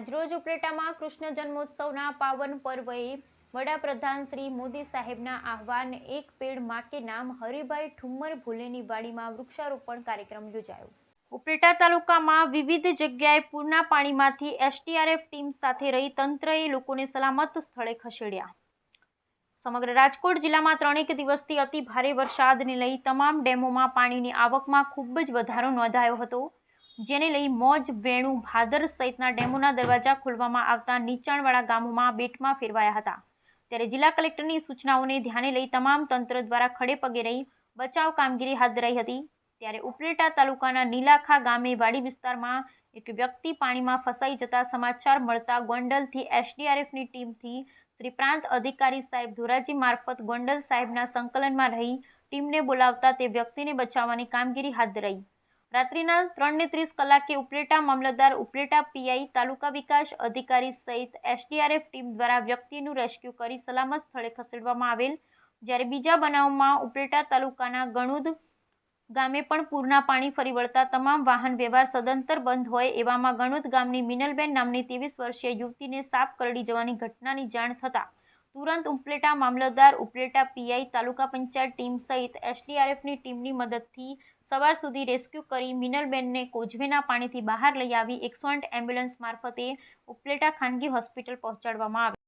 આજરોજ ઉપલેટામાં કૃષ્ણ જન્મોત્સવના પાવન પર્વએ વડાપ્રધાન શ્રી મોદી સાહેબના આહવાન એક પેડમાં કે નામ હરિભાઈ ઠુમ્મર ભુલેની વાડીમાં વૃક્ષારોપણ કાર્યક્રમ યોજાયો. ઉપલેટા તાલુકામાં વિવિધ જગ્યાએ પૂરના પાણીમાંથી એસટીઆરએફ ટીમ સાથે રહી તંત્રએ લોકોને સલામત સ્થળે ખસેડ્યા. સમગ્ર રાજકોટ જિલ્લામાં ત્રણેક દિવસથી અતિ ભારે વરસાદને લઈ તમામ ડેમોમાં પાણીની આવકમાં ખૂબ જ વધારો નોંધાયો હતો. જેને લઈ મોજ, વેણુ, ભાદર સહિતના ડેમોના દરવાજા ખોલવામાં આવતા નીચાણવાળા ગામોમાં બેટમાં ફેરવાયા હતા. ત્યારે જિલ્લા કલેક્ટરની સૂચનાઓને ધ્યાને લઈ તમામ તંત્ર દ્વારા ખડે પગે રહી બચાવ કામગીરી હાથ ધરાઈ હતી. ત્યારે ઉપલેટા તાલુકાના નીલાખા ગામે વાડી વિસ્તારમાં એક વ્યક્તિ પાણીમાં ફસાઈ જતા સમાચાર મળતા ગોંડલથી એસડીઆરએફની ટીમથી શ્રી પ્રાંત અધિકારી સાહેબ ધોરાજી મારફત ગોંડલ સાહેબના સંકલનમાં રહી ટીમને બોલાવતા તે વ્યક્તિને બચાવવાની કામગીરી હાથ ધરાઈ. રાત્રિના ત્રણને ત્રીસ કલાકે ઉપલેટા મામલતદાર ઉપલેટા પીઆઈ તાલુકા વિકાસ અધિકારી સહિત એસડીઆરએફ ટીમ દ્વારા વ્યક્તિનું રેસ્ક્યુ કરી સલામત સ્થળે ખસેડવામાં આવેલ. જ્યારે બીજા બનાવમાં ઉપલેટા તાલુકાના ગણુદ ગામે પણ પૂરના પાણી ફરી વળતા તમામ વાહન વ્યવહાર સદંતર બંધ હોય એવામાં ગણુદ ગામની મિનલબેન નામની ત્રેવીસ વર્ષીય યુવતીને સાપ કરડી જવાની ઘટનાની જાણ થતાં તુરંત ઉપલેટા મામલતદાર, ઉપલેટા પીઆઈ, તાલુકા પંચાયત ટીમ સહિત એસડીઆરએફની ટીમની મદદથી સવાર સુધી રેસ્ક્યુ કરી મિનલબેનને કોઝવેના પાણીથી બહાર લઈ આવી એકસો એમ્બ્યુલન્સ મારફતે ઉપલેટા ખાનગી હોસ્પિટલ પહોંચાડવામાં આવી.